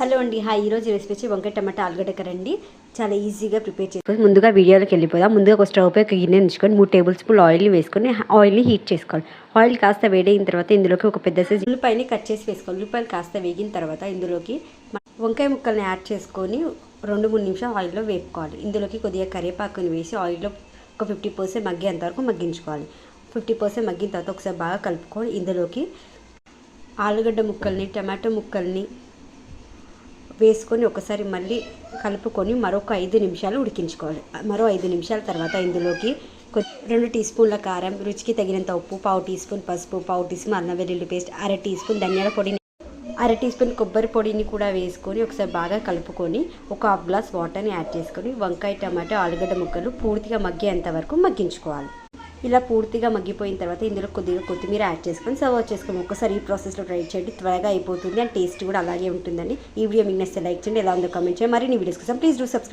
Hello అండి. Hi ఈరోజు recipe వచ్చి వంకాయ టమాటా ఆలుగడ్డ కరండి చాలా ఈజీగా ప్రిపేర్ చేసుకోవాలి ముందుగా వీడియోలోకి వెళ్ళిపోదాం. ముందుగా ఒక స్టవ్ పై ఒక గిన్నె ఉంచుకొని మూడు టేబుల్ స్పూన్ ఆయిల్ వేసుకొని ఆయిల్ని హీట్ చేసుకోవాలి. ఆయిల్ కాస్త వేడైన తర్వాత ఇందులోకి ఒక పెద్ద సైజు ఉల్లిపాయని కట్ చేసి వేసుకోవాలి. ఉల్లిపాయలు కాస్త వేగిన తర్వాత ఇందులోకి వంకాయ ముక్కల్ని యాడ్ చేసుకొని రెండు మూడు నిమిషాలు ఆయిల్లో వేపుకోవాలి. ఇందులోకి కొద్దిగా కరివేపాకుని వేసి ఆయిల్లో ఒక ఫిఫ్టీ పర్సెంట్ మగ్గేంత వరకు మగ్గించుకోవాలి. ఫిఫ్టీ పర్సెంట్ మగ్గిన తర్వాత ఒకసారి బాగా కలుపుకొని ఇందులోకి ఆలుగడ్డ ముక్కల్ని టమాటో ముక్కల్ని వేసుకొని ఒకసారి మళ్ళీ కలుపుకొని మరొక ఐదు నిమిషాలు ఉడికించుకోవాలి. మరో ఐదు నిమిషాల తర్వాత ఇందులోకి రెండు టీ స్పూన్ల కారం రుచికి తగినంత ఉప్పు పావు టీ స్పూన్ పసుపు పావు టీ స్పూన్ అల్లం వెల్లుల్లి పేస్ట్ అర టీ స్పూన్ ధనియాల పొడిని అర టీ స్పూన్ కొబ్బరి పొడిని కూడా వేసుకొని ఒకసారి బాగా కలుపుకొని ఒక హాఫ్ గ్లాస్ వాటర్ని యాడ్ చేసుకొని వంకాయ టమాటో ఆలుగడ్డ ముక్కలు పూర్తిగా మగ్గేంత వరకు మగ్గించుకోవాలి. ఇలా పూర్తిగా మగ్గిపోయిన తర్వాత ఇందులో కొద్దిగా కొత్తిమీర యాడ్ చేసుకొని సర్వ్ చేసుకొని ఒక్కసారి ఈ ప్రాసెస్లో ట్రై చేయండి. త్వరగా అయిపోతుంది అండ్ టేస్ట్ కూడా అలాగే ఉంటుందండి. ఈ వీడియో మీకు నచ్చితే లైక్ చేయండి ఎలా ఉందో కామెంట్ చేయండి. మరిన్ని వీడియోస్ కోసం ప్లీజ్ డూ సబ్స్క్రైబ్